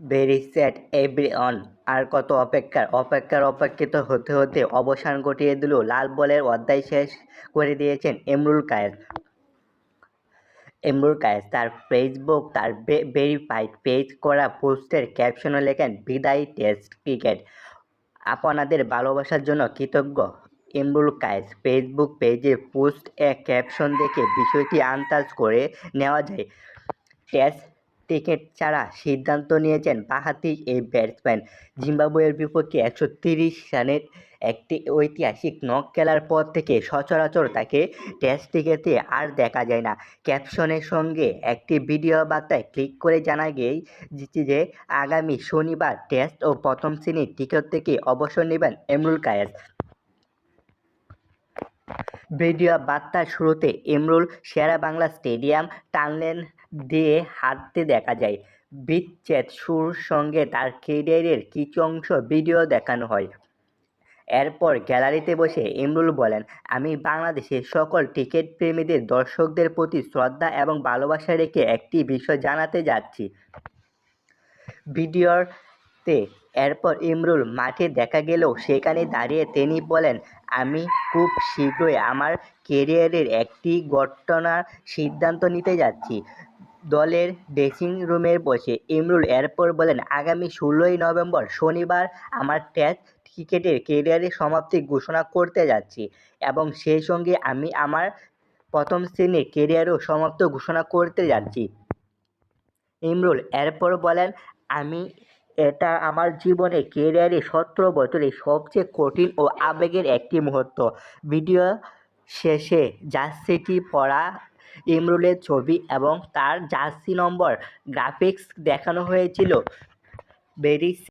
Very sad everyone আর কত অপেক্ষার অপেক্ষার অপেক্ষিত হতে হতে অবসান ঘটিয়ে দিল। লাল বলের অধ্যায় শেষ করে দিয়েছেন এমরুল কায়েস। এমরুল কায়েস তার ফেসবুক তার ভেরিফাইড পেজ করা পোস্টের ক্যাপশনে লেখেন, বিদায়ী টেস্ট ক্রিকেট আপনাদের ভালোবাসার জন্য কৃতজ্ঞ। ইমরুল কায়েস ফেসবুক পেজে পোস্ট এক ক্যাপশন দেখে বিষয়টি আন্দাজ করে নেওয়া যায়। টেস্ট ক্রিকেট ছাড়া সিদ্ধান্ত নিয়েছেন বাঁহাতি এই ব্যাটসম্যান জিম্বাবুয়ের বিপক্ষে একশো তিরিশ রানের একটি ঐতিহাসিক নক খেলার পর থেকে সচরাচর তাকে টেস্ট ক্রিকেটে আর দেখা যায় না। ক্যাপশনের সঙ্গে একটি ভিডিও বার্তায় ক্লিক করে জানা গিয়েছে যে, আগামী শনিবার টেস্ট ও প্রথম শ্রেণির টিকিট থেকে অবসর নেবেন এমরুল কায়েস। ভিডিও বার্তার শুরুতে ইমরুল শেরা বাংলা স্টেডিয়াম টানলেন দিয়ে হাঁটতে দেখা যায়। বিচ্ছেদ সুর সঙ্গে তার কেরিয়ারের কিছু অংশ ভিডিও দেখানো হয়। এরপর গ্যালারিতে বসে ইমরুল বলেন, আমি বাংলাদেশের সকল ক্রিকেট প্রেমীদের দর্শকদের প্রতি শ্রদ্ধা এবং ভালোবাসা রেখে একটি বিষয় জানাতে যাচ্ছি। ভিডিওতে এরপর ইমরুল মাঠে দেখা গেলেও সেখানে দাঁড়িয়ে তিনি বলেন, আমি খুব শীঘ্রই আমার কেরিয়ারের একটি ঘটনার সিদ্ধান্ত নিতে যাচ্ছি। দলের ড্রেসিং রুমে বসে ইমরুল এরপর বলেন, আগামী ষোলোই নভেম্বর শনিবার আমার টেস্ট ক্রিকেটের কেরিয়ারের সমাপ্তি ঘোষণা করতে যাচ্ছি এবং সেই সঙ্গে আমি আমার প্রথম শ্রেণির কেরিয়ারও সমাপ্ত ঘোষণা করতে যাচ্ছি। ইমরুল এরপর বলেন, আমি এটা আমার জীবনে কেরিয়ারে সতেরো বছরে সবচেয়ে কঠিন ও আবেগের একটি মুহূর্ত। ভিডিও শেষে জার্সিটি পরা ইমরুলের ছবি এবং তার জার্সি নম্বর গ্রাফিক্স দেখানো হয়েছিল। ভেরি